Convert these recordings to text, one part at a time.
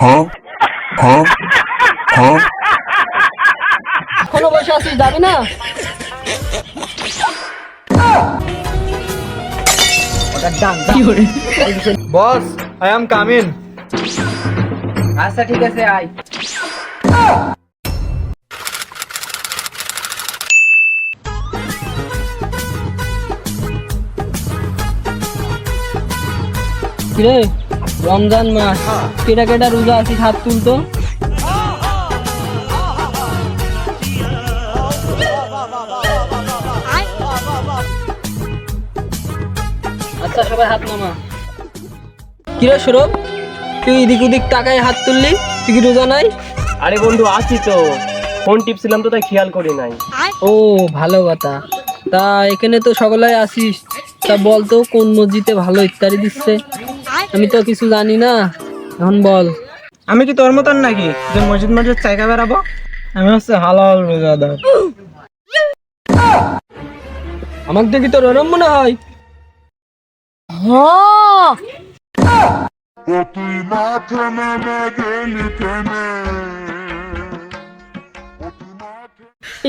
Huh? Huh? Huh? এখনও বসে আছিস যাবি না বস আই এম কামিং আচ্ছা ঠিক আছে আয় কিরে রমজান মাস। কেটা কেটা রোজা আছিস হাত তুলতো? আচ্ছা সবাই হাত নামা। কিরে সৌরভ? তুই এদিক ওদিক টাকায় হাত তুললি? তুই কি রোজা নাই? আরে বন্ধু আছি তো। ফোন টিপছিলাম তো তাই খেয়াল করি নাই। ও ভালো কথা। তা এখানে তো সকলাই আসিস। তা বল তো কোন মসজিদে ভালো ইফতারি দিচ্ছে? আমি তো কিছু জানি না। এখন বল। আমি কি তোর মতন নাকি? যে মসজিদ মসজিদ চাইকা বেড়াবো? আমি হচ্ছে হালাল রোজাদার। আমাকে দেখি তোর ওরম মনে হয়।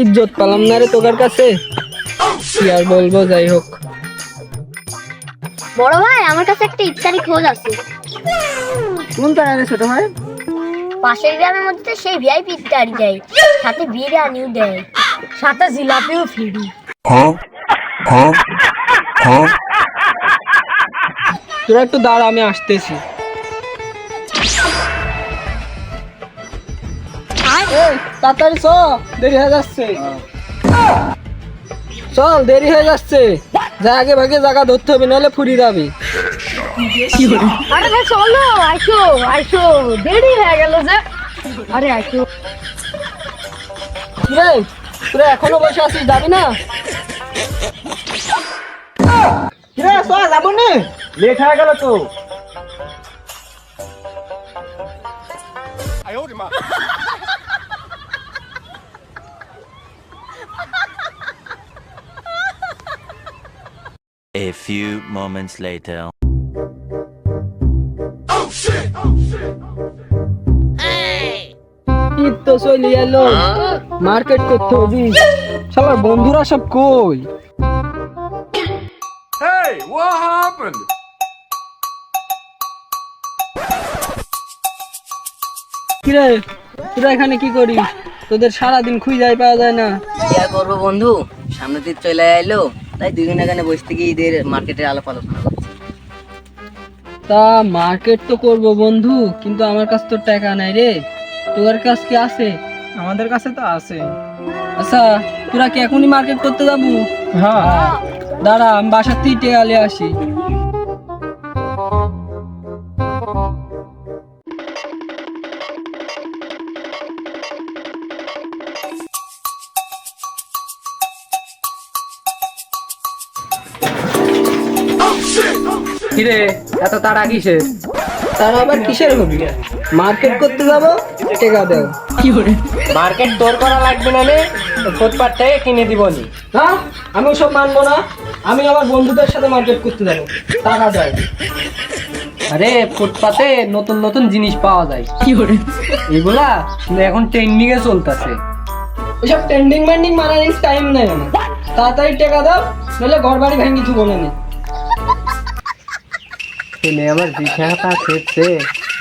ইজ্জত পালাম না রে তোকার কাছে। কি আর বলব যাই হোক। বড় ভাই আমার কাছে একটা ইফতারি খোঁজ আছে। কোন তারা রে ছোট ভাই? পাশের গ্রামের মধ্যে সেই ভিআইপি ইফতারি দেয়। সাথে বিরিয়ানিও দেয়। সাথে জিলাপিও ফ্রি? তোরা একটু দাঁড়া আমি আসতেছি। এই, তাড়াতাড়ি চ। দেরি হয়ে যাচ্ছে। চল দেরি হয়ে যাচ্ছে। যা আগে ভাগে জায়গা ধরতে হবে নাহলে ফুরি যাবে। আরে ভাই চলো আসো আসো দেরি হয়ে গেল যে। আরে আসো রে তোরা এখনও বসে আছিস যাবি না? কিরে সো যাব নি? লেট হয়ে গেল তো। A few moments later. Oh shit! Oh Eid তো চলে এলো। মার্কেট করতে হবে। সবার বন্ধুরা সব কই? Hey, what happened? কিরে তোরা এখানে কি করিস? তোদের সারাদিন খুঁজাই পাওয়া যায় না। কি আর করব বন্ধু? সামনে দিন চলে এলো। তাই দুজন এখানে বসে থেকে ঈদের মার্কেটের আলাপ আলোচনা করছি। তা মার্কেট তো করব বন্ধু কিন্তু আমার কাছে তো টাকা নাই রে। তোর কাছে কি আছে? আমাদের কাছে তো আছে। আচ্ছা তোরা কি এখনই মার্কেট করতে যাব? হ্যাঁ। দাঁড়া আমি বাসার থেকে টেয়ালে আসি। কিরে এত কিসের? তার আবার কিসের হবে মার্কেট করতে যাব টাকা দাও মার্কেট তোর করা লাগবে না রে ফুটপাথ থেকে কিনে দিবনি না। আমি ওসব মানবো না আমি আমার বন্ধুদের সাথে মার্কেট করতে যাব টাকা দেয়। আরে ফুটপাতে নতুন নতুন জিনিস পাওয়া যায়। কি করে? এগুলা এখন ট্রেন্ডিং এ চলতেছে। ওইসব ট্রেন্ডিং ম্যান্ডিং মারার টাইম নেই আমার। তাড়াতাড়ি টাকা দাও নাহলে ঘর বাড়ি ভেঙে না। ছেলে আমার বিছানাটা খেচ্ছে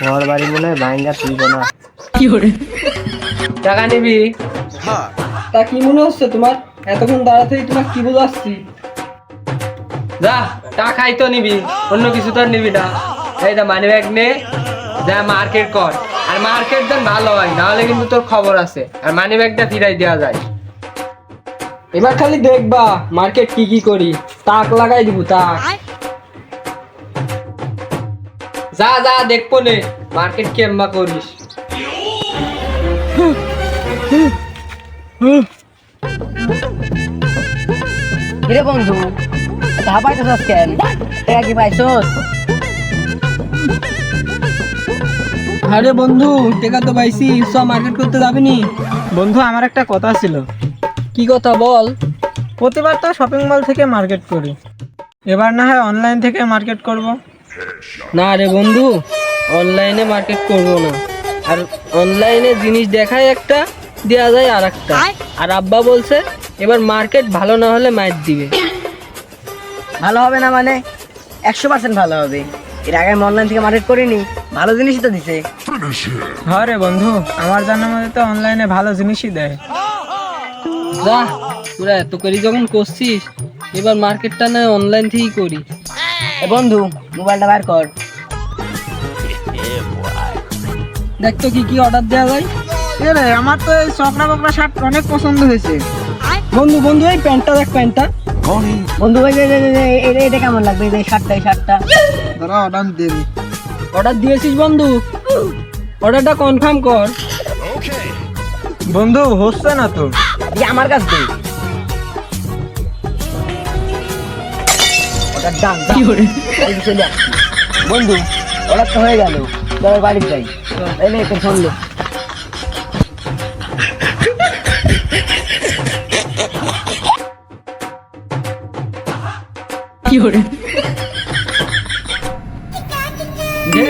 ঘর বাড়ি মনে হয় ভাঙ্গা তুলব না। টাকা নিবি? তা কি মনে হচ্ছে তোমার? এতক্ষণ দাঁড়াতেই তোমার কি বোঝাচ্ছি যা টাকাই তো নিবি অন্য কিছু তো আর নিবি না। এই দা মানি ব্যাগ নে যা মার্কেট কর। আর মার্কেট দেন ভালো হয় নাহলে কিন্তু তোর খবর আছে। আর মানি ব্যাগটা ফিরাই দেওয়া যায়। এবার খালি দেখবা মার্কেট কি কি করি। তাক লাগাই দিব তাক। যা যা দেখব নে মার্কেট কেমবা করিস। কিরে বন্ধু তা কেন? টাকা কি পাইছস? আরে বন্ধু টাকা তো পাইছি সব মার্কেট করতে যাবি নি বন্ধু আমার একটা কথা ছিল। কি কথা বল? প্রতিবার তো শপিং মল থেকে মার্কেট করি। এবার না হয় অনলাইন থেকে মার্কেট করব। না রে বন্ধু অনলাইনে মার্কেট করব না। আর অনলাইনে জিনিস দেখায় একটা দেওয়া যায় আর একটা আর আব্বা বলছে এবার মার্কেট ভালো না হলে মাইর দিবে। ভালো হবে না মানে? একশো পার্সেন্ট ভালো হবে। এর আগে আমি অনলাইন থেকে মার্কেট করিনি ভালো জিনিসই তো দিছে। হ্যাঁ রে বন্ধু আমার জানার মধ্যে তো অনলাইনে ভালো জিনিসই দেয়। যা তোরা এত করে যখন করছিস এবার মার্কেটটা না অনলাইন থেকেই করি। এ বন্ধু মোবাইলটা বার কর। দেখ তো কি কি অর্ডার দেওয়া যায় এ রে আমার তো এই চকরা বকরা শার্ট অনেক পছন্দ হয়েছে। বন্ধু বন্ধু এই প্যান্টটা দেখ প্যান্টটা। বন্ধু ভাই এটা এটা কেমন লাগবে? এই শার্টটা এই শার্টটা ধরো অর্ডার দিবি অর্ডার দিয়েছিস বন্ধু? অর্ডারটা কনফার্ম কর। বন্ধু হচ্ছে না তো। এই আমার কাছ কি করে চলে বন্ধু অর্ডার তো হয়ে গেল। চলো বাড়ি যাই। নে তোর ফোন নে। যে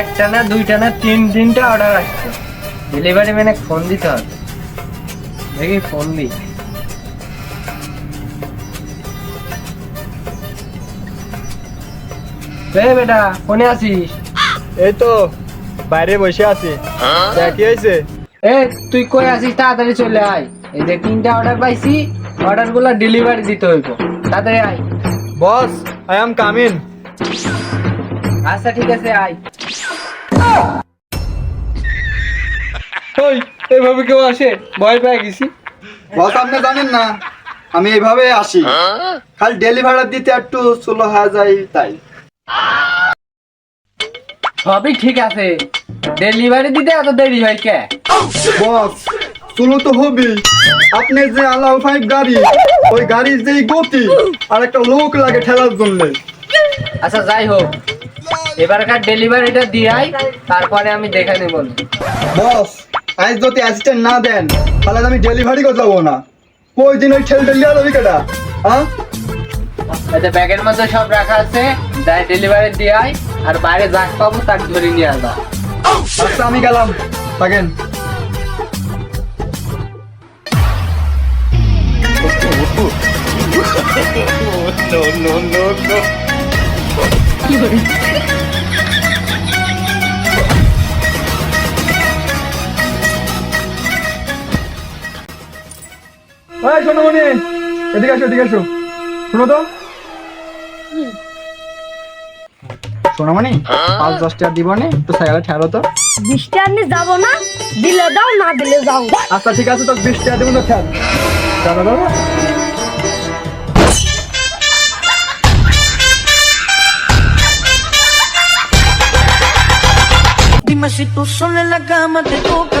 একটা না দুইটা না তিন তিনটা অর্ডার আসছে। ডেলিভারি ম্যানে ফোন দিতে হবে। দেখি ফোন দি এ বেটা ফোনে আছিস? এই তো বাইরে বসে আছি। কি হয়েছে? এ তুই কই আছিস? তাড়াতাড়ি চলে আয়। এই যে তিনটা অর্ডার পাইছি অর্ডারগুলো ডেলিভারি দিতে হইব। তাড়াতাড়ি আয়। বস আই এম কামিং আচ্ছা ঠিক আছে আয়। ওই এইভাবে কেউ আসে? ভয় পেয়ে গেছি। বস আপনি জানেন না আমি এইভাবে আসি। খালি ডেলিভারি দিতে একটু হয়ে যায় তাই। সবই ঠিক আছে। ডেলিভারি দিতে এত দেরি হয় কে? বস স্লো তো হবেই আপনি যে আলাল ফাইভ গাড়ি ওই গাড়ির যে গতি আর একটা লোক লাগে ঠেলার জন্য। আচ্ছা যাই হোক। এবারকার ডেলিভারিটা দিয়াই তারপরে আমি দেখে নেব। বস আজ যদি অ্যাসিস্ট্যান্ট না দেন তাহলে আমি ডেলিভারি করতে যাব না। ওই দিন ওই ঠেল ঠেলিয়া যাবি কেটা হ্যাঁ? এতে ব্যাগের মধ্যে সব রাখা আছে যাই ডেলিভারি দিয়াই আর বাইরে যাক পাবো তাক ধরে নিয়ে আসবা আচ্ছা আমি গেলাম। থাকেন। ওই শোনো মনি এদিকে আসো এদিকে আসো। শোনো তো। শোনো মনি পাঁচ দশ টাকা দিব নি? একটু সাইকেলে ঠেলো তো। বৃষ্টি আনি যাব না দিলে দাও না দিলে যাও। আচ্ছা ঠিক আছে তো বিশ টাকা দেবো তো ঠেল। দাদা দাদা। si tú sola en la cama te toca